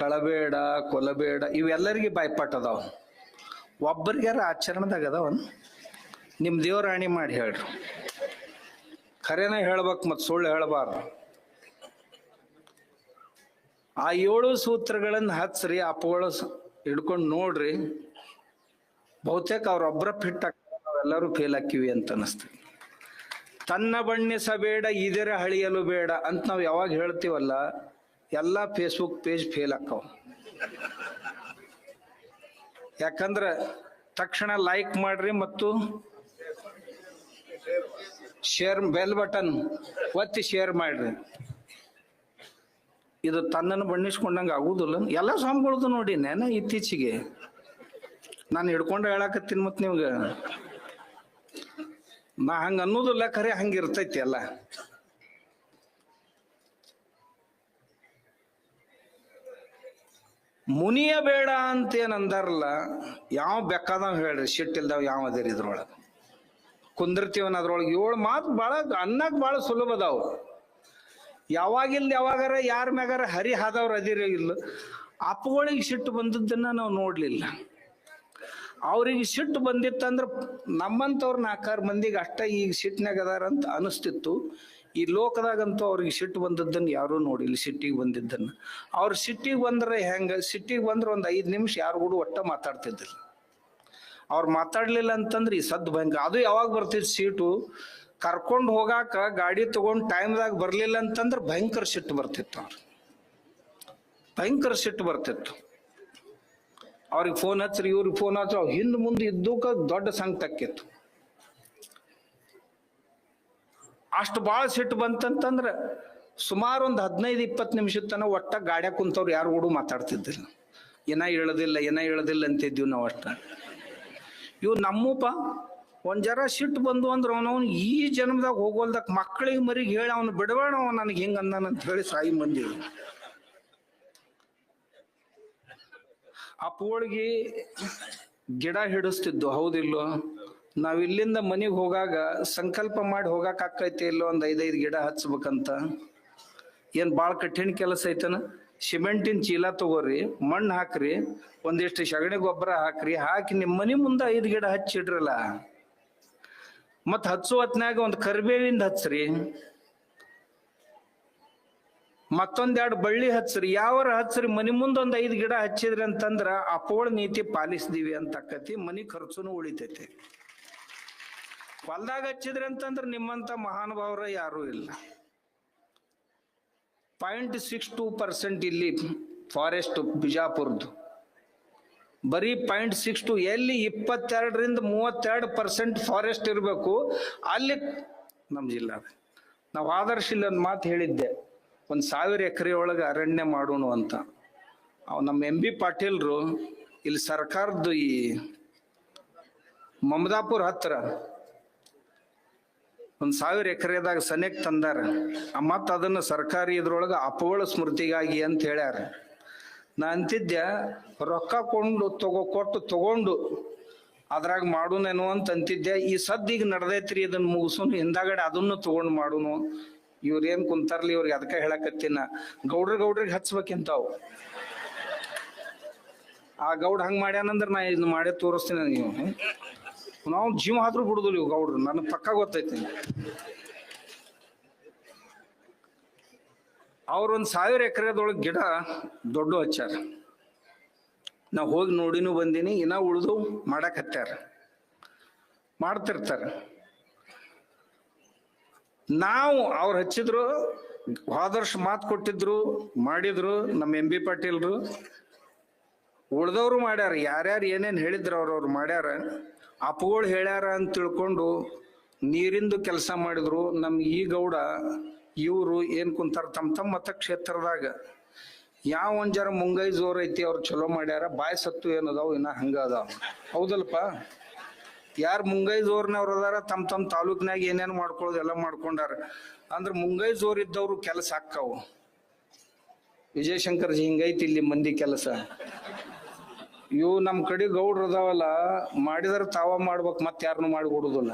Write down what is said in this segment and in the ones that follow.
ಕಳಬೇಡ, ಕೊಲಬೇಡ, ಇವೆಲ್ಲರಿಗೆ ಬಾಯ್ಪಾಟ್ ಅದಾವ ಒಬ್ಬರಿಗಾರ ಆಚರಣದಾಗ ಅದಾವ ನಿಮ್ಮ ದೇವರಾಣಿ ಮಾಡಿ ಹೇಳ್ರಿ. ಖರೇನ ಹೇಳ್ಬೇಕು ಮತ್ತು ಸುಳ್ಳು ಹೇಳಬಾರ್ದು. ಆ ಏಳು ಸೂತ್ರಗಳನ್ನು ಹಚ್ಚ್ರಿ ಅಪ್ಪಗಳು ಹಿಡ್ಕೊಂಡು ನೋಡ್ರಿ. ಬಹುತೇಕ ಅವ್ರೊಬ್ಬರ ಫಿಟ್ ನಾವೆಲ್ಲರೂ ಫೇಲ್ ಹಾಕಿವಿ ಅಂತ ಅನಿಸ್ತೀವಿ ತನ್ನ ಬಣ್ಣಿಸಬೇಡ, ಇದರ ಹಳಿಯಲು ಬೇಡ ಅಂತ ನಾವು ಯಾವಾಗ ಹೇಳ್ತೀವಲ್ಲ ಎಲ್ಲ ಫೇಸ್ಬುಕ್ ಪೇಜ್ ಫೇಲ್ ಆಕ್ಕವ ಯಾಕಂದ್ರೆ ತಕ್ಷಣ ಲೈಕ್ ಮಾಡ್ರಿ ಮತ್ತು ಶೇರ್ ಬೆಲ್ ಬಟನ್ ಒತ್ತಿ ಶೇರ್ ಮಾಡ್ರಿ. ಇದು ತನ್ನನ್ನು ಬಣ್ಣಿಸ್ಕೊಂಡಂಗೆ ಆಗುದಿಲ್ಲ. ಎಲ್ಲ ಸ್ವಾಮಿಗಳದ್ದು ನೋಡಿ ನೇನ ಇತ್ತೀಚೆಗೆ. ನಾನು ಹಿಡ್ಕೊಂಡು ಹೇಳಕತ್ತೀನಿ ಮತ್ತೆ ನಿಮ್ಗೆ. ನಾ ಹಂಗ ಅನ್ನೋದಿಲ್ಲ, ಖರೆ ಹಂಗೆ ಇರ್ತೈತಿ ಎಲ್ಲ. ಮುನಿಯ ಬೇಡ ಅಂತ ಏನಂದರಲ್ಲ ಅಂದಾರಲ್ಲ ಯಾವ ಬೆಕ್ಕದ ಹೇಳ್ರಿ ಸಿಟ್ಟಿಲ್ದಾವ್ ಯಾವ ಅದೇರಿ ಇದ್ರೊಳಗ. ಕುಂದಿರ್ತೀವನ್ ಅದ್ರೊಳಗೆ. ಏಳು ಮಾತು ಭಾಳ ಅನ್ನಕ್ ಭಾಳ ಸುಲಭ ಅದಾವ. ಯಾವಾಗಿಲ್ದ ಯಾವಾಗಾರ ಯಾರ ಮ್ಯಾಗಾರ ಹರಿ ಹಾದವ್ರು ಅದಿರ ಇಲ್ಲ, ಅಪ್ಪಗಳಿಗೆ ಸಿಟ್ಟು ಬಂದದ್ದನ್ನ ನಾವು ನೋಡ್ಲಿಲ್ಲ. ಅವ್ರಿಗೆ ಸಿಟ್ಟು ಬಂದಿತ್ತಂದ್ರ ನಮ್ಮಂತವ್ರ ನಾಲ್ಕಾರು ಮಂದಿಗೆ ಅಷ್ಟ ಈಗ ಸಿಟ್ಟಿನಾಗ ಅದಾರ ಅಂತ ಅನಿಸ್ತಿತ್ತು. ಈ ಲೋಕದಾಗಂತೂ ಅವ್ರಿಗೆ ಸಿಟ್ಟು ಬಂದದ್ದನ್ನು ಯಾರೂ ನೋಡಿಲ್ಲ ಸಿಟ್ಟಿಗೆ ಬಂದಿದ್ದನ್ನು. ಅವ್ರ ಸಿಟ್ಟಿಗೆ ಬಂದ್ರೆ ಹೆಂಗ, ಸಿಟ್ಟಿಗೆ ಬಂದ್ರೆ ಒಂದು ಐದು ನಿಮಿಷ ಯಾರು ಕೂಡ ಒಟ್ಟ ಮಾತಾಡ್ತಿದ್ದಿಲ್ಲ. ಅವ್ರು ಮಾತಾಡ್ಲಿಲ್ಲ ಅಂತಂದ್ರೆ ಈ ಸದ್ದು ಭಯಂಕರ. ಅದು ಯಾವಾಗ ಬರ್ತಿತ್ತು ಸೀಟು? ಕರ್ಕೊಂಡು ಹೋಗಾಕ ಗಾಡಿ ತಗೊಂಡು ಟೈಮ್ದಾಗ ಬರಲಿಲ್ಲ ಅಂತಂದ್ರೆ ಭಯಂಕರ ಸಿಟ್ಟು ಬರ್ತಿತ್ತು ಅವ್ರು. ಭಯಂಕರ ಸಿಟ್ಟು ಬರ್ತಿತ್ತು. ಅವ್ರಿಗೆ ಫೋನ್ ಹಚ್ಚ್ರಿ, ಇವ್ರಿಗೆ ಫೋನ್ ಹಚ್ಚ್ರಿ. ಅವ್ರು ಹಿಂದೆ ಮುಂದೆ ಇದ್ದಕ್ಕೆ ದೊಡ್ಡ ಸಂಕಟ ಆಕ್ಕಿತ್ತು ಅಷ್ಟು ಭಾಳ ಸಿಟ್ಟು ಬಂತಂತಂದ್ರೆ ಸುಮಾರು ಒಂದು ಹದಿನೈದು, ಇಪ್ಪತ್ತು ನಿಮಿಷದ ತನಕ ಒಟ್ಟ ಗಾಡ್ಯಾಗ ಕುಂತವ್ರು ಯಾರು ಕೂಡ ಮಾತಾಡ್ತಿದ್ದಿಲ್ಲ. ಏನ ಹೇಳೋದಿಲ್ಲ ಏನ ಹೇಳೋದಿಲ್ಲ ಅಂತಿದ್ವಿ ನಾವು ಅಷ್ಟ. ಇವ್ ನಮ್ಮಪ್ಪ ಒಂದ್ ಜರ ಸಿಟ್ಟು ಬಂದು ಅಂದ್ರೆ ಅವನವನು ಈ ಜನ್ಮದಾಗ ಹೋಗೋಲ್ದಾಗ ಮಕ್ಕಳಿಗೆ ಮರಿಗೆ ಹೇಳಿ ಅವನು ಬಿಡಬೇಡ ಅವ ನನಗೆ ಹಿಂಗ ಅಂದಾನಂತ ಹೇಳಿ ಸಾಯಿ ಮಂದಿ ಅಪ್ಪಗಳಿಗೆ ಗಿಡ ಹಿಡಿಸ್ತಿದ್ದು ಹೌದಿಲ್ಲೋ ನಾವ್ ಇಲ್ಲಿಂದ ಮನೆಗೆ ಹೋಗಾಗ ಸಂಕಲ್ಪ ಮಾಡಿ ಹೋಗಾಕ ಆಕೈತಿ ಇಲ್ಲೋ ಒಂದ್ ಐದೈದು ಗಿಡ ಹಚ್ಬೇಕಂತ. ಏನ್ ಬಾಳ ಕಠಿಣ ಕೆಲಸ ಐತನ? ಸಿಮೆಂಟಿನ ಚೀಲ ತಗೋರಿ, ಮಣ್ಣು ಹಾಕ್ರಿ, ಒಂದಿಷ್ಟು ಸಗಣಿ ಗೊಬ್ಬರ ಹಾಕ್ರಿ, ಹಾಕಿ ನಿಮ್ಮ ಮನೆ ಮುಂದೆ ಐದು ಗಿಡ ಹಚ್ಚಿಡ್ರಲ್ಲ ಮತ್ ಹಚ್ಚು ಹೊತ್ನಾಗ ಒಂದು ಕರಿಬೇವಿಂದ ಹಚ್ಚ್ರಿ ಮತ್ತೊಂದೆರಡು ಬಳ್ಳಿ ಹಚ್ಚ್ರಿ ಯಾವಾರ ಹಚ್ಚ್ರಿ ಮನೆ ಮುಂದೆ ಒಂದ್ ಐದು ಗಿಡ ಹಚ್ಚಿದ್ರಿ ಅಂತಂದ್ರ ಅಪೋಳ ನೀತಿ ಪಾಲಿಸ್ದೀವಿ ಅಂತ ಮನೆ ಮನಿ ಖರ್ಚುನು ಉಳಿತೈತಿ. ಹೊಲ್ದಾಗ ಹಚ್ಚಿದ್ರಿ ಅಂತಂದ್ರೆ ನಿಮ್ಮಂತ ಮಹಾನುಭಾವರ ಯಾರು ಇಲ್ಲ. ಪಾಯಿಂಟ್ ಸಿಕ್ಸ್ ಟೂ ಪರ್ಸೆಂಟ್ ಇಲ್ಲಿ ಫಾರೆಸ್ಟ್ ಬಿಜಾಪುರದ್ದು ಬರೀ ಪಾಯಿಂಟ್ ಸಿಕ್ಸ್ ಟು ಎಲ್ಲಿ ಇಪ್ಪತ್ತೆರಡರಿಂದ ಮೂವತ್ತೆರಡು ಪರ್ಸೆಂಟ್ ಫಾರೆಸ್ಟ್ ಇರಬೇಕು, ಅಲ್ಲಿ ನಮ್ಮ ಜಿಲ್ಲಾದ. ನಾವು ಆದರ್ಶ ಇಲ್ಲಿ ಒಂದು ಮಾತು ಹೇಳಿದ್ದೆ. ಒಂದು ಸಾವಿರ ಎಕರೆ ಒಳಗೆ ಅರಣ್ಯ ಮಾಡೋಣ ಅಂತ. ಅವ್ ನಮ್ಮ ಎಂ ಬಿ ಪಾಟೀಲ್ರು, ಇಲ್ಲಿ ಸರ್ಕಾರದ್ದು ಈ ಮಮದಾಪುರ ಹತ್ರ ಒಂದ್ ಸಾವಿರ ಎಕರೆದಾಗ ಸನೇಕ್ ತಂದಾರ. ಮತ್ತ ಅದನ್ನ ಸರ್ಕಾರಿ ಇದ್ರೊಳಗ ಅಪವಳ ಸ್ಮೃತಿಗಾಗಿ ಅಂತ ಹೇಳ್ಯಾರ. ನಾ ಅಂತಿದ್ದೆ, ರೊಕ್ಕ ಕೊಂಡು ತಗೋ, ಕೊಟ್ಟು ತಗೊಂಡು ಅದ್ರಾಗ ಮಾಡುನೇನೋ ಅಂತ ಅಂತಿದ್ದೆ. ಈ ಸದ್ ಈಗ ನಡ್ದೈತ್ರಿ ಇದನ್ನ ಮುಗಿಸೋನು, ಹಿಂದಾಗಡೆ ಅದನ್ನು ತಗೊಂಡು ಮಾಡುನು. ಇವ್ರ ಏನ್ ಕುಂತಾರ್ಲಿ ಇವ್ರಿಗೆ ಅದಕ್ಕೆ ಹೇಳಕತ್ತಿನ. ಗೌಡ್ರ ಗೌಡ್ರಿಗೆ ಹಚ್ಬೇಕಿಂತಾವ್. ಆ ಗೌಡ್ ಹಂಗ ಮಾಡ್ಯಾನಂದ್ರ ನಾ ಇದನ್ನ ಮಾಡೇ ತೋರಿಸ್ತೀನಿ ನೀವು ನಾವು ಜೀವ ಆದ್ರೂ ಬಿಡುದಿಲ್ಲ ಇವಾಗ ಗೌಡ್ರು ನನ್ನ ಪಕ್ಕ ಗೊತ್ತೈತಿ. ಅವ್ರೊಂದ್ ಸಾವಿರ ಎಕರೆದೊಳಗ್ ಗಿಡ ದೊಡ್ಡ ಹಚ್ಚಾರ. ನಾ ಹೋಗಿ ನೋಡಿನೂ ಬಂದೀನಿ, ಇನ್ನ ಉಳಿದು ಮಾಡಕ್ ಹತ್ಯಾರ. ಮಾಡ್ತಿರ್ತಾರ. ನಾವು ಅವ್ರು ಹಚ್ಚಿದ್ರು ಹೋದರ್ಷ ಮಾತು ಕೊಟ್ಟಿದ್ರು, ಮಾಡಿದ್ರು ನಮ್ಮ ಎಂ ಬಿ ಪಾಟೀಲ್ರು. ಉಳ್ದವ್ರು ಮಾಡ್ಯಾರ. ಯಾರ್ಯಾರು ಏನೇನು ಹೇಳಿದ್ರು ಅವ್ರವ್ರು ಮಾಡ್ಯಾರ. ಅಪ್ಪಗಳು ಹೇಳ್ಯಾರ ಅಂತ ತಿಳ್ಕೊಂಡು ನೀರಿಂದು ಕೆಲಸ ಮಾಡಿದ್ರು. ನಮ್ಮ ಈ ಗೌಡ, ಇವರು ಏನ್ ಕುಂತಾರ ತಮ್ಮ ತಮ್ಮ ಮತಕ್ಷೇತ್ರದಾಗ. ಯಾವ ಒಂದ್ ಜರ ಮುಂಗೈ ಜೋರ್ ಐತಿ ಅವ್ರು ಚಲೋ ಮಾಡ್ಯಾರ, ಬಾಯ್ ಸತ್ತು ಏನದಾವ್, ಇನ್ನ ಹಂಗ ಅದಾವ. ಹೌದಲ್ಪ? ಯಾರು ಮುಂಗೈ ಜೋರ್ನವ್ರ ಅದಾರ ತಮ್ಮ ತಮ್ಮ ತಾಲೂಕ್ನಾಗ ಏನೇನು ಮಾಡ್ಕೊಳ್ಳೋದು ಎಲ್ಲ ಮಾಡ್ಕೊಂಡಾರ. ಅಂದ್ರೆ ಮುಂಗೈ ಜೋರ್ ಇದ್ದವ್ರು ಕೆಲಸ ಹಾಕಾವು ವಿಜಯಶಂಕರ್ ಜಿ ಹಿಂಗೈತಿ ಇಲ್ಲಿ ಮಂದಿ ಕೆಲಸ. ಇವು ನಮ್ ಕಡೆ ಗೌಡ್ರ ಅದಾವಲ್ಲ, ಮಾಡಿದ್ರ ತಾವ ಮಾಡ್ಬೇಕು ಮತ್ ಯಾರನ್ನು ಮಾಡಿ ಕೊಡುದಿಲ್ಲ.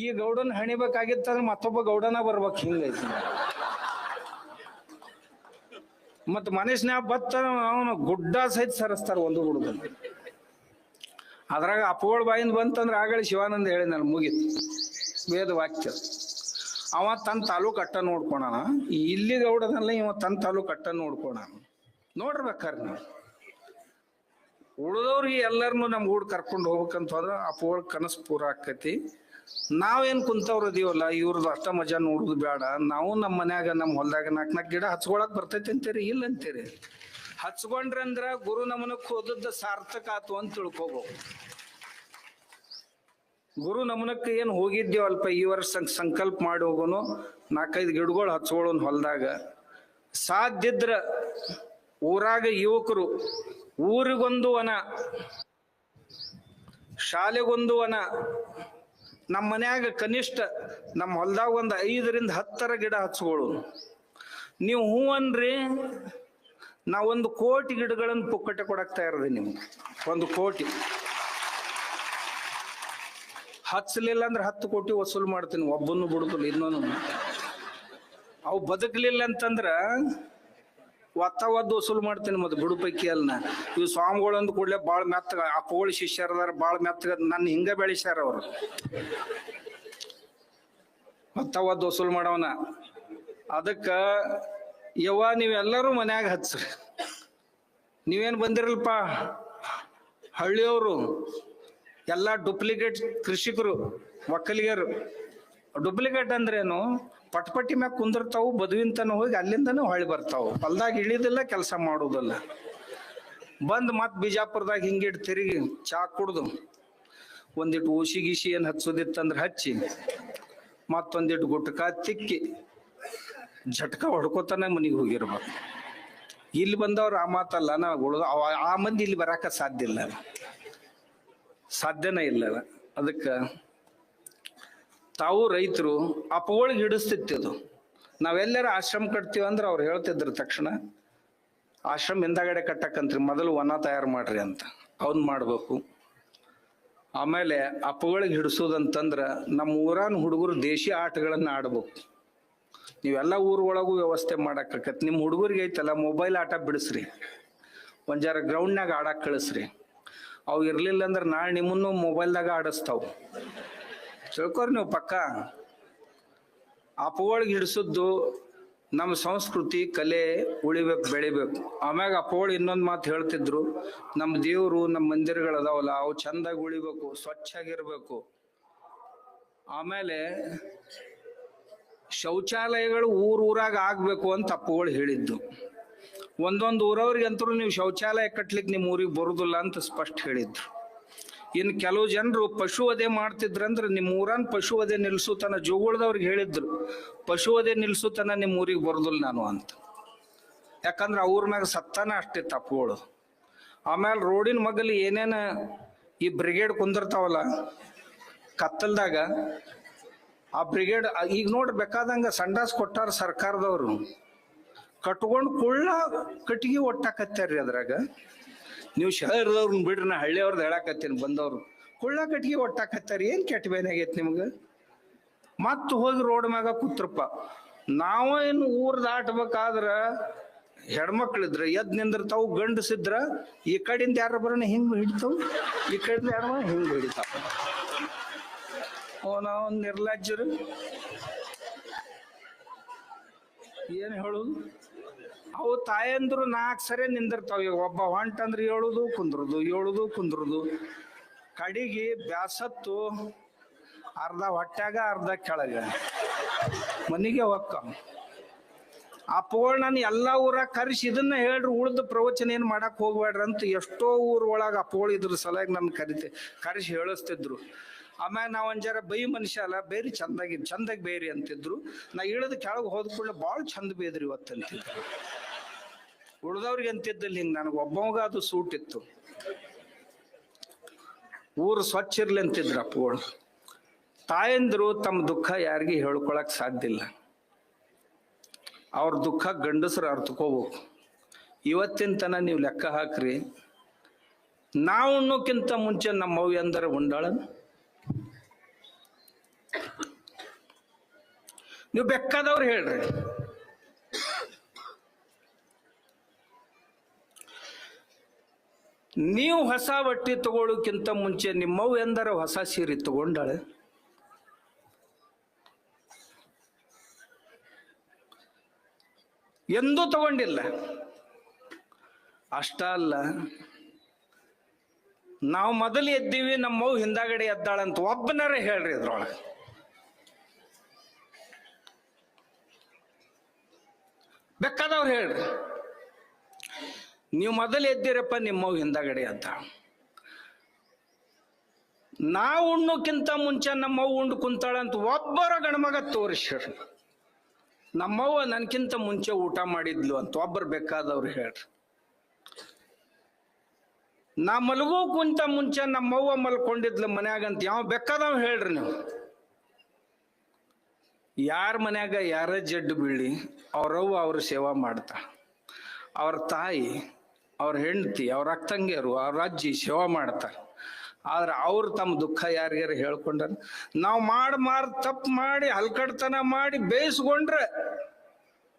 ಈ ಗೌಡನ್ ಹಣಿಬೇಕಾಗಿತ್ತಂದ್ರೆ ಮತ್ತೊಬ್ಬ ಗೌಡನ ಬರ್ಬೇಕು ಹಿಂಗೈತಿ ಮತ್ ಮನುಷ್ಯನ ಬತ್ತ ಅವನು ಗುಡ್ಡ ಸಹಿತ ಸರಸ್ತಾರ ಒಂದು ಹುಡುಗ ಅದ್ರಾಗ ಅಪ್ಪಗಳ ಬಾಯಿಂದ ಬಂತಂದ್ರೆ ಆಗಲೇ ಶಿವಾನಂದ ಹೇಳಿದ ನಾನು ಮುಗೀತು. ವೇದ ವಾಕ್ಯ. ಅವ ತನ್ನ ತಾಲೂಕ್ ಅಟ್ಟ ನೋಡ್ಕೊಳಣ ಇಲ್ಲಿ ಗೌಡದಲ್ಲ ಇವ ತನ್ನ ತಾಲೂಕ್ ಅಟ್ಟ ನೋಡ್ಕೊಳಣ ನೋಡ್ರಬೇಕಾರ ನಾವು. ಉಳಿದವ್ರಿಗೆ ಎಲ್ಲರನ್ನು ನಮ್ ಊಡ್ ಕರ್ಕೊಂಡು ಹೋದ್ರ ಪೋಳ್ ಕನಸು ಪೂರ ಆಕತಿ. ನಾವೇನ್ ಕುಂತವ್ರ ಇದೀವಲ್ಲ ಇವ್ರದ್ದು ಅಷ್ಟ ಮಜಾ ನೋಡುದು ಬೇಡ ನಾವು ನಮ್ಮ ಮನ್ಯಾಗ ನಮ್ಮ ಹೊಲ್ದಾಗ ನಾಲ್ಕು ನಾಲ್ಕು ಗಿಡ ಹಚ್ಕೊಳಕ್ ಬರ್ತೈತಿ ಅಂತೀರಿ, ಇಲ್ಲ ಅಂತೀರಿ? ಹಚ್ಕೊಂಡ್ರಂದ್ರ ಗುರು ನಮನಕ್ಕೆ ಹೋದದ್ದು ಸಾರ್ಥಕ ಆತು ಅಂತ ತಿಳ್ಕೊಬೇಕು ಗುರು ನಮನಕ್ಕೆ ಏನ್ ಹೋಗಿದ್ದೇವಲ್ಪ ಈ ವರ್ಷ ಸಂಕಲ್ಪ ಮಾಡಿ ಹೋಗೋನು, ನಾಲ್ಕೈದು ಗಿಡಗಳು ಹಚ್ಕೊಳ್ಳೋನ್ ಹೊಲ್ದಾಗ. ಸಾಧ್ಯದ್ರ ಊರಾಗ ಯುವಕರು, ಊರಿಗೊಂದು ವನ, ಶಾಲೆಗೊಂದು ವನ ನಮ್ಮ ಮನ್ಯಾಗ ಕನಿಷ್ಠ ನಮ್ಮ ಹೊಲ್ದಾಗ ಒಂದು ಐದರಿಂದ ಹತ್ತರ ಗಿಡ ಹಚ್ಕೊಳ್ಳು ನೀವು ಹೂ ಅನ್ರಿ ನಾ ಒಂದು ಕೋಟಿ ಗಿಡಗಳನ್ನು ಪುಕ್ಕಟ್ಟೆ ಕೊಡಕ್ ತಯಾರದೆ ನಿಮ್ಗೆ. ಒಂದು ಕೋಟಿ. ಹಚ್ಚಲಿಲ್ಲ ಅಂದ್ರೆ ಹತ್ತು ಕೋಟಿ ವಸೂಲ್ ಮಾಡ್ತೀನಿ ಒಬ್ಬನು ಬಿಡುದಿಲ್ಲ ಇನ್ನೊಂದು ಅವು ಬದುಕಲಿಲ್ಲ ಅಂತಂದ್ರ ಒತ್ತ ಒದ್ದು ವಸೂಲ್ ಮಾಡ್ತೀನಿ ಮತ್ತೆ ಬಿಡು ಪೈಕಿ ಅಲ್ನ ಇವು ಸ್ವಾಮಿಗಳಂದು ಕೂಡಲೇ ಭಾಳ ಮೆತ್ತಗ ಅಪ್ಪಗಳು ಶಿಷ್ಯರದಾರ ಭಾಳ ಮೆತ್ತಗ, ನನ್ನ ಹಿಂಗ ಬೆಳೆಸ್ಯಾರ ಅವರು. ಒತ್ತ ಒದ್ದು ವಸೂಲ್ ಮಾಡವನ. ಅದಕ್ಕ, ಯವ್ವ, ನೀವೆಲ್ಲರೂ ಮನ್ಯಾಗ ಹಚ್ಚ್ರಿ ನೀವೇನ್ ಬಂದಿರಲ್ಪ? ಹಳ್ಳಿಯವರು. ಎಲ್ಲ ಡೂಪ್ಲಿಕೇಟ್ ಕೃಷಿಕರು, ಒಕ್ಕಲಿಗರು. ಡೂಪ್ಲಿಕೇಟ್ ಅಂದ್ರೇನು? ಪಟ್ಪಟ್ಟಿ ಮ್ಯಾಗ ಕುಂದಿರ್ತಾವು ಬದುವಿನ ಹೋಗಿ ಅಲ್ಲಿಂದನೂ ಹೊಳಿ ಬರ್ತಾವು. ಹೊಲ್ದಾಗ ಇಳಿದಿಲ್ಲ, ಕೆಲಸ ಮಾಡುವುದಿಲ್ಲ ಬಂದ್ ಮತ್ ಬಿಜಾಪುರದಾಗ ಹಿಂಗಿಟ್ ತಿರುಗಿ ಚಾ ಕುಡ್ದು ಒಂದಿಟ್ಟು ಊಸಿ ಗೀಸಿ ಏನು ಹಚ್ಚೋದಿತ್ತಂದ್ರೆ ಹಚ್ಚಿ ಮತ್ತೊಂದಿಟ್ಟು ಗುಟ್ಕ ತಿಕ್ಕಿ, ಝಟ್ಕ ಹೊಡ್ಕೋತಾನೆ ಮನೆಗೆ ಹೋಗಿರ್ಬೇಕು. ಇಲ್ಲಿ ಬಂದವ್ರು ಆ ಮಾತಲ್ಲ, ನಾ ಆ ಮಂದಿ ಇಲ್ಲಿ ಬರಾಕ ಸಾಧ್ಯ ಇಲ್ಲ. ಸಾಧ್ಯನೇ ಇಲ್ಲ ಅದಕ್ಕೆ ತಾವು ರೈತರು ಅಪ್ಪಗಳಿಗೆ ಹಿಡಿಸ್ತಿತ್ತು ನಾವೆಲ್ಲರ ಆಶ್ರಮ ಕಟ್ತೀವಿ ಅಂದ್ರೆ ಅವ್ರು ಹೇಳ್ತಿದ್ರು ತಕ್ಷಣ, ಆಶ್ರಮ ಹಿಂದಗಡೆ ಕಟ್ಟಕ್ಕಂತ್ರಿ, ಮೊದಲು ವನ ತಯಾರು ಮಾಡ್ರಿ ಅಂತ. ಅವನ್ ಮಾಡ್ಬೇಕು. ಆಮೇಲೆ ಅಪ್ಪಗಳಿಗೆ ಹಿಡಿಸೋದಂತಂದ್ರ ನಮ್ಮ ಊರಾನ ಹುಡುಗರು ದೇಶಿ ಆಟಗಳನ್ನ ಆಡ್ಬೇಕು. ನೀವೆಲ್ಲ ಊರೊಳಗೂ ವ್ಯವಸ್ಥೆ ಮಾಡಕ್ಕಾಕತ್ ನಿಮ್ಮ ಹುಡುಗರಿಗೆ ಐತಲ್ಲ ಮೊಬೈಲ್ ಆಟ ಬಿಡಿಸ್ರಿ. ಒಂದ್ ಜರ ಗ್ರೌಂಡ್ನಾಗ ಆಡಕ್ ಕಳಿಸ್ರಿ. ಅವು ಇರ್ಲಿಲ್ಲ ಅಂದ್ರೆ ನಾಳೆ ನಿಮ್ಮನ್ನು ಮೊಬೈಲ್ದಾಗ ಆಡಸ್ತಾವ್. ತಿಳ್ಕೊರಿ ನೀವು ಪಕ್ಕ. ಅಪ್ಪಗಳಿಗೆ ಹಿಡಿಸಿದ್ದು ನಮ್ಮ ಸಂಸ್ಕೃತಿ, ಕಲೆ ಉಳಿಬೇಕು, ಬೆಳಿಬೇಕು. ಆಮ್ಯಾಗ ಅಪ್ಪಗಳು ಇನ್ನೊಂದು ಮಾತು ಹೇಳ್ತಿದ್ರು, ನಮ್ಮ ದೇವರು, ನಮ್ಮ ಮಂದಿರಗಳು ಅದಾವಲ್ಲ ಅವು ಚಂದಾಗಿ ಉಳಿಬೇಕು, ಸ್ವಚ್ಛಾಗಿರ್ಬೇಕು. ಆಮೇಲೆ ಶೌಚಾಲಯಗಳು ಊರೂರಾಗ ಆಗ್ಬೇಕು ಅಂತ ಅಪ್ಪುಗಳು ಹೇಳಿದ್ದು. ಒಂದೊಂದು ಊರವ್ರಿಗೆ ಅಂತರೂ ನೀವು ಶೌಚಾಲಯ ಕಟ್ಲಿಕ್ಕೆ ನಿಮ್ಮ ಊರಿಗೆ ಬರುದಿಲ್ಲ ಅಂತ ಸ್ಪಷ್ಟ ಹೇಳಿದ್ರು. ಇನ್ನು ಕೆಲವು ಜನರು ಪಶು ವಧೆ ಮಾಡ್ತಿದ್ರಂದ್ರೆ ನಿಮ್ಮ ಊರನ್ ಪಶು ವಧೆ ನಿಲ್ಸುತನ ಜೋಗುಳದವ್ರಿಗೆ ಹೇಳಿದ್ರು, ಪಶು ವಧೆ ನಿಲ್ಸುತನ ನಿಮ್ಮ ಊರಿಗೆ ಬರುದಿಲ್ಲ ನಾನು ಅಂತ. ಯಾಕಂದ್ರೆ ಅವ್ರ ಮ್ಯಾಗ ಸತ್ತಾನ ಅಷ್ಟೇ ತಪ್ಪುಗಳು. ಆಮೇಲೆ ರೋಡಿನ ಮಗಲಿ ಏನೇನು ಈ ಬ್ರಿಗೇಡ್ ಕುಂದಿರ್ತಾವಲ್ಲ, ಕತ್ತಲ್ದಾಗ, ಆ ಬ್ರಿಗೇಡ್ ಈಗ ನೋಡ್ರಿ ಬೇಕಾದಂಗ ಸಂಡಾಸ್ ಕೊಟ್ಟಾರ ಸರ್ಕಾರದವರು. ಕಟ್ಕೊಂಡು ಕುಳ್ಳ ಕಟ್ಟಿಗೆ ಒಟ್ಟಾಕತ್ತಾರ್ರಿ ಅದ್ರಾಗ. ನೀವು ಶಹರದವ್ರನ್ನ ಬಿಡ್ರಿ, ನಾ ಹಳ್ಳಿಯವ್ರದ್ದು ಹೇಳಾಕತ್ತೀನಿ, ಬಂದವ್ರು. ಕುಳ್ಳ ಕಟ್ಟಿಗೆ ಒಟ್ಟಾಕತ್ತಾರ ಏನು ಕೆಟ್ಟ ಬೇನಾಗೈತಿ ನಿಮ್ಗೆ? ಮತ್ ಹೋಗಿ ರೋಡ್ ಮ್ಯಾಗ ಕೂತ್ರಪ್ಪ. ನಾವು ಏನು ಊರ್ ದಾಟ್ಬೇಕಾದ್ರ ಹೆಣ್ಮಕ್ಳಿದ್ರ ಎದ್ ನಿಂದಿರ್ತಾವ್ ಗಂಡಸಿದ್ರ ಈ ಕಡೆಯಿಂದ ಯಾರ ಬರೋಣ ಹಿಂಗ್ ಹಿಡಿತಾವ್? ಈ ಕಡೆಯಿಂದ ಯಾರ ಹಿಂಗ್ ಹಿಡಿತಾವ? ಓ, ನಾವು ನಿರ್ಲಜ್ಜರು. ಏನು ಹೇಳುದು? ಅವು ತಾಯಂದ್ರು ನಾಲ್ಕು ಸರಿ ನಿಂದಿರ್ತಾವ. ಈಗ ಒಬ್ಬ ಹೊಂಟಂದ್ರೆ ಏಳುದು, ಕುಂದ್ರದು ಏಳುದು, ಕುಂದ್ರದು. ಕಡಿಗೆ, ಬ್ಯಾಸತ್ತು, ಅರ್ಧ ಹೊಟ್ಟಾಗ ಅರ್ಧ ಕೆಳಗ. ಮನಿಗೆ ಹೊಕ್ಕ. ಅಪ್ಪಗಳು ನಾನು ಎಲ್ಲಾ ಊರಾಗ ಕರೆಸಿ ಇದನ್ನ ಹೇಳ್ರಿ, ಉಳ್ದ ಪ್ರವಚನ ಏನು ಮಾಡಕ್ ಹೋಗ್ಬೇಡ್ರಿ ಅಂತ ಎಷ್ಟೋ ಊರ್ ಒಳಗ ಅಪ್ಪಗಳು ಇದ್ರ ಸಲುವಾಗಿ ನನ್ ಕರಿತೆ, ಕರೆಸಿ ಹೇಳಿಸ್ತಿದ್ರು. ಆಮ್ಯಾಗ ನಾವ್ ಒಂಜರ ಜರ ಬೈ ಮನುಷ್ಯ ಅಲ್ಲ, ಬೇರೆ ಚಂದಾಗಿ ಚಂದಾಗಿ ಬೇರಿ ಅಂತಿದ್ರು. ನಾ ಇಳಿದ ಕೆಳಗೆ ಹೋದ ಕೂಡಲೇ ಭಾಳ ಚಂದ ಬೇದ್ರಿ ಇವತ್ತಂತಿದ್ರು ಉಳ್ದವ್ರಿಗೆ ಅಂತಿದ್ದಲ್ಲಿ ಹಿಂಗ್ ನನಗೆ ಒಬ್ಬವಾಗ ಅದು ಸೂಟ್ ಇತ್ತು. ಊರು ಸ್ವಚ್ಛ ಇರ್ಲಿ ಅಂತಿದ್ರು ಅಪ್ಪಗಳು ತಾಯಂದ್ರು ತಮ್ಮ ದುಃಖ ಯಾರಿಗೆ ಹೇಳ್ಕೊಳಕ್ ಸಾಧ್ಯ ಇಲ್ಲ. ಅವ್ರ ದುಃಖ ಗಂಡಸರು ಅರ್ಥಕೋಬೇಕು ಇವತ್ತಿನ ತನ ನೀವು ಲೆಕ್ಕ ಹಾಕ್ರಿ. ನಾವು ಉಣ್ಣೋಕ್ಕಿಂತ ಮುಂಚೆ ನಮ್ಮ ಅವ್ವ ಅಂದರೆ ಉಂಡಾಳ ನೀವು ಬೇಕಾದವ್ರು ಹೇಳ್ರಿ. ನೀವು ಹೊಸ ಬಟ್ಟೆ ತಗೊಳ್ಳೋಕ್ಕಿಂತ ಮುಂಚೆ ನಿಮ್ಮವು ಎಂದರ ಹೊಸ ಸೀರೆ ತಗೊಂಡಾಳೆ? ಎಂದೂ ತಗೊಂಡಿಲ್ಲ. ಅಷ್ಟ ಅಲ್ಲ, ನಾವು ಮೊದಲು ಎದ್ದೀವಿ ನಮ್ಮವು ಹಿಂದಾಗಡೆ ಎದ್ದಾಳಂತ ಒಬ್ಬನರ ಹೇಳ್ರಿ ಇದ್ರೊಳಗೆ. ಬೇಕಾದವ್ರು ಹೇಳ್ರಿ. ನೀವು ಮೊದಲು ಎದ್ದಿರಪ್ಪ ನಿಮ್ಮವ್ ಹಿಂದಗಡೆ ಅಂತ. ನಾವು ಉಣ್ಣಕ್ಕಿಂತ ಮುಂಚೆ ನಮ್ಮವ್ವ ಉಂಡು ಕುಂತಾಳಂತ ಒಬ್ಬರ ಗಣಮಗ ತೋರಿಸ್ರಿ ನಮ್ಮವ್ವ ನನ್ಕಿಂತ ಮುಂಚೆ ಊಟ ಮಾಡಿದ್ಲು ಅಂತ ಒಬ್ಬರು ಬೇಕಾದವ್ರು ಹೇಳ್ರಿ. ನಾ ಮಲಗೋ ಕುಂತ ಮುಂಚೆ ನಮ್ಮವ್ವ ಮಲ್ಕೊಂಡಿದ್ಲು ಮನ್ಯಾಗ ಅಂತ ಯಾವ ಬೇಕಾದವ್ ಹೇಳ್ರಿ ನೀವು. ಯಾರ ಮನ್ಯಾಗ ಯಾರ ಜಡ್ಡು ಬೀಳಿ ಅವ್ರವ್ವ ಅವ್ರ ಸೇವಾ ಮಾಡ್ತಾ. ಅವ್ರ ತಾಯಿ ಅವ್ರ ಹೆಂಡತಿ, ಅವ್ರ ಅಕ್ಕಂಗಿಯರು ಅವ್ರ ಅಜ್ಜಿ ಸೇವಾ ಮಾಡ್ತಾರೆ. ಆದ್ರೆ ಅವ್ರು ತಮ್ಮ ದುಃಖ ಯಾರಿಗಾರು ಹೇಳ್ಕೊಂಡಾರ? ನಾವು ಮಾಡ್ ಮಾರ್ ತಪ್ಪು ಮಾಡಿ, ಹಲ್ಕಡ್ತನ ಮಾಡಿ ಬೇಯಿಸ್ಕೊಂಡ್ರೆ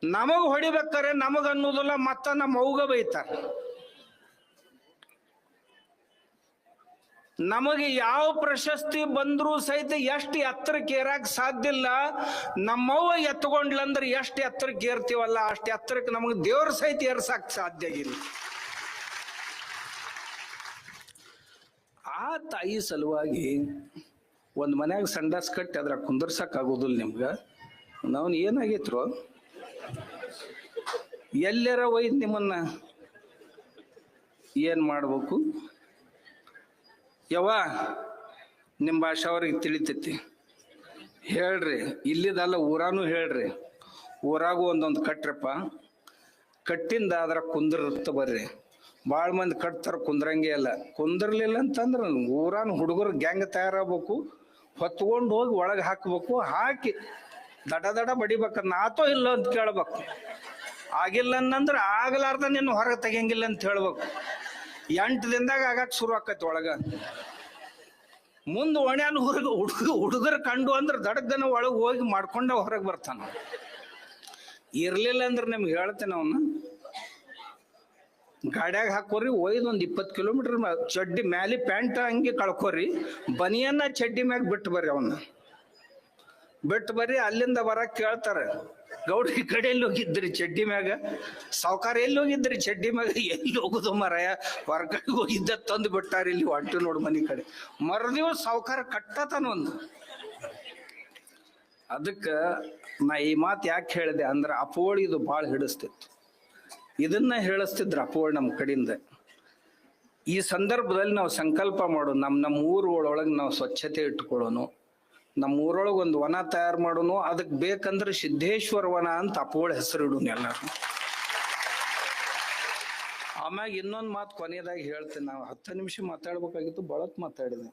ನಮಗ್ ಹೊಡಿಬೇಕಾರೆ ನಮಗ ಅನ್ನೋದಿಲ್ಲ, ಮತ್ತ ನಮ್ಮ ಅವುಗ ಬೈತಾರ. ನಮಗೆ ಯಾವ ಪ್ರಶಸ್ತಿ ಬಂದ್ರೂ ಸಹಿತ ಎಷ್ಟು ಎತ್ತರಕ್ಕೆ ಏರಾಕ್ ಸಾಧ್ಯ ಇಲ್ಲ. ನಮ್ಮವ್ವ ಎತ್ಕೊಂಡ್ಲಂದ್ರೆ ಎಷ್ಟು ಎತ್ತರಕ್ಕೆ ಏರ್ತೀವಲ್ಲ ಅಷ್ಟು ಎತ್ತರಕ್ಕೆ ನಮಗೆ ದೇವ್ರ ಸಹಿತ ಏರ್ಸಕ್ ಸಾಧ್ಯ ಇಲ್ಲ ಆ ತಾಯಿ ಸಲುವಾಗಿ ಒಂದು ಮನ್ಯಾಗ ಸಂಡಾಸ್ ಕಟ್ಟಿ ಅದ್ರ ಕುಂದರ್ಸಕ್ ಆಗೋದಿಲ್ಲ ನಿಮ್ಗ. ನಾವ್ ಏನಾಗೈತ್ರು? ಎಲ್ಲರ ಒಯ್ದು ನಿಮ್ಮನ್ನ ಏನ್ ಮಾಡ್ಬೇಕು? ಯವ್ವ ನಿಮ್ಮ ಭಾಷೆ ಅವ್ರಿಗೆ ತಿಳಿತೈತಿ. ಹೇಳ್ರಿ, ಇಲ್ಲಿದಲ್ಲ ಊರಾನು ಹೇಳ್ರಿ. ಊರಾಗೂ ಒಂದೊಂದು ಕಟ್ರಪ್ಪ. ಕಟ್ಟಿಂದ ಅದ್ರ ಕುಂದಿರ್ತ ಬರ್ರಿ. ಭಾಳ ಮಂದಿ ಕಟ್ತಾರ, ಕುಂದ್ರಂಗೆ ಇಲ್ಲ. ಕುಂದ್ರಲಿಲ್ಲ ಅಂತಂದ್ರೆ ಊರಾನ ಹುಡುಗರು ಗ್ಯಾಂಗ್ ತಯಾರಾಗಬೇಕು, ಹೊತ್ಕೊಂಡು ಹೋಗಿ ಒಳಗೆ ಹಾಕ್ಬೇಕು, ಹಾಕಿ ದಡ ದಡ ಬಡಿಬೇಕು. ನಾತೋ ಇಲ್ಲ ಅಂತ ಕೇಳ್ಬೇಕು. ಆಗಿಲ್ಲ ಅನ್ನಂದ್ರೆ ಆಗ್ಲಾರ್ದ ನಿನ್ನ ಹೊರಗೆ ತೆಗಿಯಂಗಿಲ್ಲ ಅಂತ ಹೇಳ್ಬೇಕು. ಎಂಟು ದಿನದಾಗ ಆಗಕ್ಕೆ ಶುರು ಆಕೈತಿ ಒಳಗೆ. ಮುಂದೆ ಒಣ್ಯಾನ ಹುಡುಗ ಹುಡುಗ, ಹುಡುಗರು ಕಂಡು ಅಂದ್ರೆ ದನ ಒಳಗೆ ಹೋಗಿ ಮಾಡ್ಕೊಂಡ ಹೊರಗೆ ಬರ್ತಾನ. ಇರಲಿಲ್ಲ ಅಂದ್ರೆ ನಿಮ್ಗೆ ಹೇಳ್ತೇನೆ ಅವನ್ನ ಗಾಡ್ಯಾಗ ಹಾಕೋರಿ ಒಯ್ದು ಒಂದು ಇಪ್ಪತ್ತು ಕಿಲೋಮೀಟರ್ ಚಡ್ಡಿ ಮ್ಯಾಲಿ ಪ್ಯಾಂಟ್ ಹಂಗೆ ಕಳ್ಕೋರಿ ಬನಿಯನ್ನ ಚಡ್ಡಿ ಮ್ಯಾಗ ಬಿಟ್ಟು ಬರ್ರಿ ಅವನ್ನ ಬಿಟ್ಟು ಬರ್ರಿ, ಅಲ್ಲಿಂದ ಬರ ಕೇಳ್ತಾರೆ. ಗೌಡ್ರಿ ಕಡೆ ಎಲ್ಲಿ ಹೋಗಿದ್ರಿ ಚಡ್ಡಿ ಮ್ಯಾಗ? ಸಾವುಕಾರ ಎಲ್ಲಿ ಹೋಗಿದ್ರಿ ಚಡ್ಡಿ ಮ್ಯಾಗ? ಎಲ್ಲಿ ಹೋಗುದು ಮರಯ? ಹೊರಗಡೆ ಹೋಗಿದ್ದ ತಂದು ಬಿಟ್ಟಾರ ಇಲ್ಲಿ ಹೊಂಟು ನೋಡು ಮನಿ ಕಡೆ. ಮರದಿವ ಸಾವುಕಾರ ಕಟ್ಟತಾನ ಒಂದು. ಅದಕ್ಕ ನಾ ಈ ಮಾತು ಯಾಕೆ ಹೇಳಿದೆ ಅಂದ್ರೆ ಅಪೋಳಿ ಇದು ಭಾಳ ಹಿಡಿಸ್ತಿತ್ತು. ಇದನ್ನ ಹೇಳಿಸ್ತಿದ್ರ ಅಪೂರ್ಣ ನಮ್ಮ ಕಡಿಂದ ಈ ಸಂದರ್ಭದಲ್ಲಿ ನಾವು ಸಂಕಲ್ಪ ಮಾಡೋಣ ನಮ್ಮ ನಮ್ಮ ಊರೊಳಗೆ ನಾವು ಸ್ವಚ್ಛತೆ ಇಟ್ಕೊಳ್ಳೋನು ನಮ್ಮ ಊರೊಳಗೆ ಒಂದು ವನ ತಯಾರು ಮಾಡೋನು ಅದಕ್ಕೆ ಬೇಕಂದ್ರೆ ಸಿದ್ದೇಶ್ವರ ವನ ಅಂತ ಅಪೋಳ ಹೆಸರು ಇಡೋನು ಎಲ್ಲರೂ ಆಮ್ಯಾಗ ಇನ್ನೊಂದು ಮಾತು ಕೊನೆಯದಾಗಿ ಹೇಳ್ತೇನೆ, ನಾವು ಹತ್ತು ನಿಮಿಷ ಮಾತಾಡ್ಬೇಕಾಗಿತ್ತು ಬಳತ್ ಮಾತಾಡಿದೆ.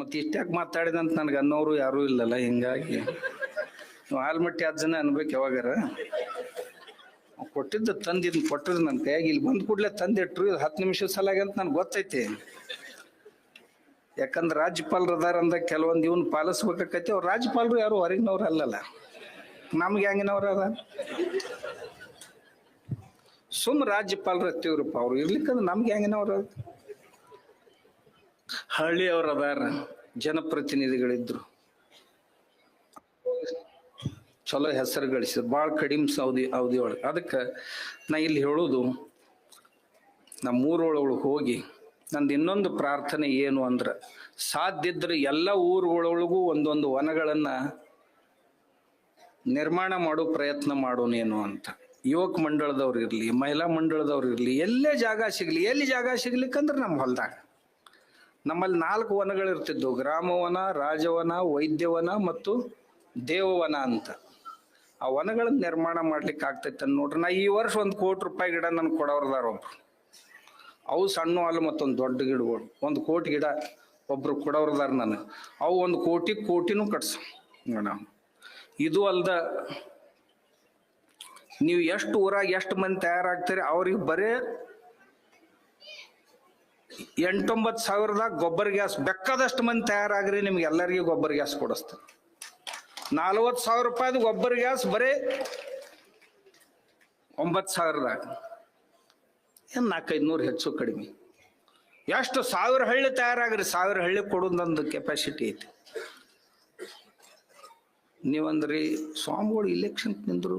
ಮತ್ತೆ ಇಷ್ಟ್ಯಾಕೆ ಮಾತಾಡಿದೆ ಅಂತ ನನಗೆ ಅನ್ನೋರು ಯಾರೂ ಇಲ್ಲಲ್ಲ, ಹಿಂಗಾಗಿ. ಆಲ್ಮಟ್ಟಿ ಹತ್ತು ಜನ ಅನ್ಬೇಕು ಯಾವಾಗಾರ. ಕೊಟ್ಟಿದ್ದ ತಂದಿದ್ ಕೊಟ್ಟಿದ್ ನನ್ನ ಕೈಯಾಗಿ ಇಲ್ಲಿ ಬಂದ್ ಕೂಡಲೇ ತಂದಿಟ್ರು ಇದು ಹತ್ತು ನಿಮಿಷ ಸಲಾಗಿ ಅಂತ ನನ್ಗೆ ಗೊತ್ತೈತಿ. ಯಾಕಂದ್ರೆ ರಾಜ್ಯಪಾಲರು ಅದಾರ ಅಂದ ಕೆಲವೊಂದು ಇವನ್ ಪಾಲಿಸ್ಬೇಕಾಕೈತಿ ಅವ್ರು ರಾಜ್ಯಪಾಲರು ಯಾರು ಹೊರಗಿನವ್ರು ಅಲ್ಲಲ್ಲ. ನಮ್ಗೆ ಹೆಂಗಿನವ್ರ ಅದ ಸುಮ್ ರಾಜ್ಯಪಾಲರು ಹತ್ತಿವ್ರಪ್ಪ ಅವ್ರು, ಇರ್ಲಿಕ್ಕಂದ್ರೆ ನಮ್ಗೆ ಹೆಂಗಿನವ್ರ ಹಳ್ಳಿಯವ್ರು ಅದಾರ, ಜನಪ್ರತಿನಿಧಿಗಳಿದ್ರು. ಚಲೋ ಹೆಸರು ಗಳಿಸಿದ ಭಾಳ ಕಡಿಮೆ ಸೌದಿ ಅವಧಿ ಒಳಗೆ ಅದಕ್ಕೆ ನಾ ಇಲ್ಲಿ ಹೇಳೋದು, ನಮ್ಮ ಊರೊಳಗೆ ಹೋಗಿ, ನಂದು ಇನ್ನೊಂದು ಪ್ರಾರ್ಥನೆ ಏನು ಅಂದ್ರೆ, ಸಾಧ್ಯ ಇದ್ರೆ ಎಲ್ಲ ಊರುಗಳೊಳಗೂ ಒಂದೊಂದು ವನಗಳನ್ನು ನಿರ್ಮಾಣ ಮಾಡೋ ಪ್ರಯತ್ನ ಮಾಡೋನೇನು ಅಂತ. ಯುವಕ ಮಂಡಳದವ್ರು ಇರಲಿ, ಮಹಿಳಾ ಮಂಡಳದವ್ರು ಇರಲಿ, ಎಲ್ಲೇ ಜಾಗ ಸಿಗ್ಲಿ, ಎಲ್ಲಿ ಜಾಗ ಸಿಗ್ಲಿಕ್ಕಂದ್ರೆ ನಮ್ಮ ಹೊಲ್ದಾಗ. ನಮ್ಮಲ್ಲಿ ನಾಲ್ಕು ವನಗಳಿರ್ತಿದ್ವು, ಗ್ರಾಮವನ, ರಾಜವನ, ವೈದ್ಯವನ ಮತ್ತು ದೇವವನ ಅಂತ. ಆ ವನಗಳನ್ನ ನಿರ್ಮಾಣ ಮಾಡ್ಲಿಕ್ಕೆ ಆಗ್ತೈತೆ ನೋಡ್ರಿ. ನಾ ಈ ವರ್ಷ ಒಂದು ಕೋಟಿ ರೂಪಾಯಿ ಗಿಡ ನನ್ ಕೊಡೋರ್ದಾರ ಒಬ್ರು. ಅವು ಸಣ್ಣ ಅಲ್ಲ ಮತ್ತೊಂದು ದೊಡ್ಡ ಗಿಡಗಳು. ಒಂದು ಕೋಟಿ ಗಿಡ ಒಬ್ರು ಕೊಡೋರ್ದಾರ ನನಗೆ ಅವು ಒಂದು ಕೋಟಿ, ಕೋಟಿನೂ ಕಟ್ಸ ಇದು ಅಲ್ದ ನೀವು ಎಷ್ಟು ಊರಾಗ ಎಷ್ಟು ಮಂದಿ ತಯಾರಾಗ್ತೀರಿ ಅವ್ರಿಗೆ ಬರೇ ಎಂಟೊಂಬತ್ತು ಸಾವಿರದಾಗ ಗೊಬ್ಬರ ಗ್ಯಾಸ್. ಬೆಕ್ಕದಷ್ಟು ಮಂದಿ ತಯಾರಾಗ್ರಿ, ನಿಮ್ಗೆ ಎಲ್ಲರಿಗೂ ಗೊಬ್ಬರ ಗ್ಯಾಸ್ ಕೊಡಿಸ್ತಾರೆ ನಲ್ವತ್ತು ಸಾವಿರ ರೂಪಾಯಿದು ಒಬ್ಬರು ಗ್ಯಾಸ್ ಬರೀ ಒಂಬತ್ತು ಸಾವಿರದಾಗ ಏನು ನಾಲ್ಕೈದು ನೂರು ಹೆಚ್ಚು ಕಡಿಮೆ. ಎಷ್ಟು ಸಾವಿರ ಹಳ್ಳಿ ತಯಾರಾಗ್ರಿ, ಸಾವಿರ ಹಳ್ಳಿ ಕೊಡೋದೊಂದು ಕೆಪಾಸಿಟಿ ಐತಿ. ನೀವಂದ್ರಿ ಸ್ವಾಮಿಗಳು ಇಲೆಕ್ಷನ್ ನಿಂದ್ರು.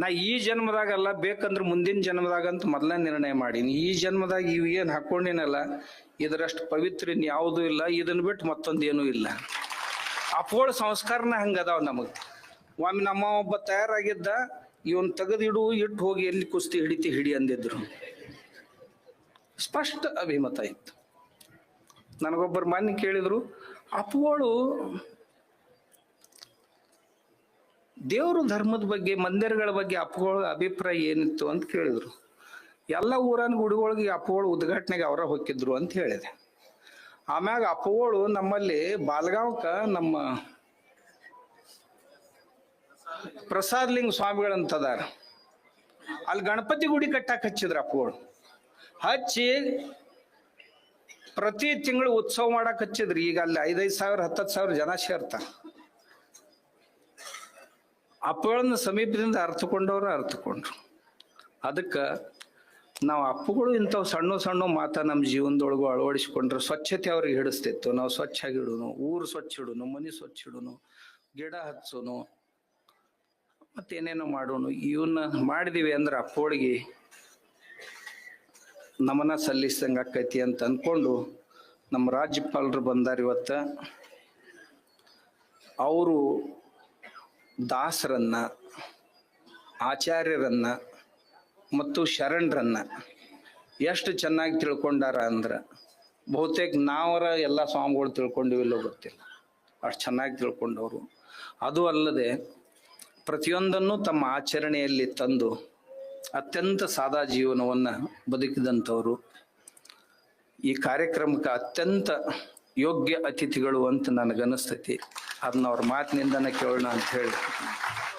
ನಾ ಈ ಜನ್ಮದಾಗಲ್ಲ, ಬೇಕಂದ್ರೆ ಮುಂದಿನ ಜನ್ಮದಾಗಂತ ಮೊದಲೇ ನಿರ್ಣಯ ಮಾಡೀನಿ. ಈ ಜನ್ಮದಾಗ ಇವು ಏನು ಹಾಕೊಂಡಿನಲ್ಲ, ಇದರಷ್ಟು ಪವಿತ್ರ ಇನ್ ಯಾವುದೂ ಇಲ್ಲ ಇದನ್ನ ಬಿಟ್ಟು ಮತ್ತೊಂದೇನೂ ಇಲ್ಲ. ಅಪೋಳ ಸಂಸ್ಕಾರನ ಹಂಗದಾವ ನಮಗೆ. ಒಮ್ಮೆ ನಮ್ಮ ಒಬ್ಬ ತಯಾರಾಗಿದ್ದ, ಇವನ್ ತೆಗೆದಿಡು ಇಟ್ಟು ಹೋಗಿ ಎಲ್ಲಿ ಕುಸ್ತಿ ಹಿಡಿತಿ, ಹಿಡಿ ಅಂದಿದ್ರು. ಸ್ಪಷ್ಟ ಅಭಿಮತ ಇತ್ತು. ನನಗೊಬ್ಬರು ಮಾನ್ಯ ಕೇಳಿದ್ರು ಅಪ್ಪುಗಳು ದೇವ್ರ ಧರ್ಮದ ಬಗ್ಗೆ, ಮಂದಿರಗಳ ಬಗ್ಗೆ ಅಪ್ಪುಗಳ ಅಭಿಪ್ರಾಯ ಏನಿತ್ತು ಅಂತ ಕೇಳಿದ್ರು. ಎಲ್ಲ ಊರನ್ ಗುಡಿಗಳಿಗೆ ಅಪ್ಪುಗಳು ಉದ್ಘಾಟನೆಗೆ ಅವರ ಹೊಕ್ಕಿದ್ರು ಅಂತ ಹೇಳಿದೆ. ಆಮ್ಯಾಗ ಅಪ್ಪುಗಳು ನಮ್ಮಲ್ಲಿ ಬಾಲ್ಗಾಂವ್ಕ ನಮ್ಮ ಪ್ರಸಾದ್ ಲಿಂಗ ಸ್ವಾಮಿಗಳಂತದಾರ ಅಲ್ಲಿ ಗಣಪತಿ ಗುಡಿ ಕಟ್ಟಾಕ್ ಹಚ್ಚಿದ್ರ ಅಪ್ಪುಗಳು. ಹಚ್ಚಿ ಪ್ರತಿ ತಿಂಗಳು ಉತ್ಸವ ಮಾಡಕ್ ಹಚ್ಚಿದ್ರಿ. ಈಗ ಅಲ್ಲಿ ಐದೈದು ಸಾವಿರ ಹತ್ತತ್ತು ಸಾವಿರ ಜನ ಸೇರ್ತಾರ. ಅಪ್ಪುಗಳನ್ನ ಸಮೀಪದಿಂದ ಅರ್ಥಕೊಂಡವ್ರು ಅರ್ಥಕೊಂಡ್ರು ಅದಕ್ಕೆ ನಾವು ಅಪ್ಪುಗಳು ಇಂಥವು ಸಣ್ಣ ಸಣ್ಣ ಮಾತ ನಮ್ಮ ಜೀವನದೊಳಗೂ ಅಳವಡಿಸ್ಕೊಂಡ್ರೆ ಸ್ವಚ್ಛತೆ ಅವ್ರಿಗೆ ಹಿಡಿಸ್ತಿತ್ತು. ನಾವು ಸ್ವಚ್ಛ ಊರು ಸ್ವಚ್ಛ ಇಡುನು, ಮನೆ ಸ್ವಚ್ಛ ಇಡೋನು, ಗಿಡ ಹಚ್ಚೋನು ಮತ್ತೇನೇನೋ ಮಾಡೋನು. ಇವನ್ನ ಮಾಡಿದೀವಿ ಅಂದ್ರೆ ಅಪ್ಪೋಳಿಗೆ ನಮನ ಸಲ್ಲಿಸಿದಂಗ ಆಕೈತಿ ಅಂತ ಅಂದ್ಕೊಂಡು ನಮ್ಮ ರಾಜ್ಯಪಾಲರು ಬಂದಾರ ಇವತ್ತು. ಅವರು ದಾಸರನ್ನ, ಆಚಾರ್ಯರನ್ನ ಮತ್ತು ಶರಣರನ್ನ ಎಷ್ಟು ಚೆನ್ನಾಗಿ ತಿಳ್ಕೊಂಡಾರ ಅಂದ್ರೆ ಬಹುತೇಕ ನಾವರ ಎಲ್ಲ ಸ್ವಾಮಿಗಳು ತಿಳ್ಕೊಂಡಿವಿಲ್ಲೋ ಗೊತ್ತಿಲ್ಲ. ಅಷ್ಟು ಚೆನ್ನಾಗಿ ತಿಳ್ಕೊಂಡವರು. ಅದು ಅಲ್ಲದೆ ಪ್ರತಿಯೊಂದನ್ನು ತಮ್ಮ ಆಚರಣೆಯಲ್ಲಿ ತಂದು ಅತ್ಯಂತ ಸಾದಾ ಜೀವನವನ್ನು ಬದುಕಿದಂಥವರು. ಈ ಕಾರ್ಯಕ್ರಮಕ್ಕೆ ಅತ್ಯಂತ ಯೋಗ್ಯ ಅತಿಥಿಗಳು ಅಂತ ನನಗನ್ನಿಸ್ತೈತಿ. ಅದನ್ನ ಅವ್ರ ಮಾತಿನಿಂದನೇ ಕೇಳೋಣ ಅಂತ ಹೇಳಿ.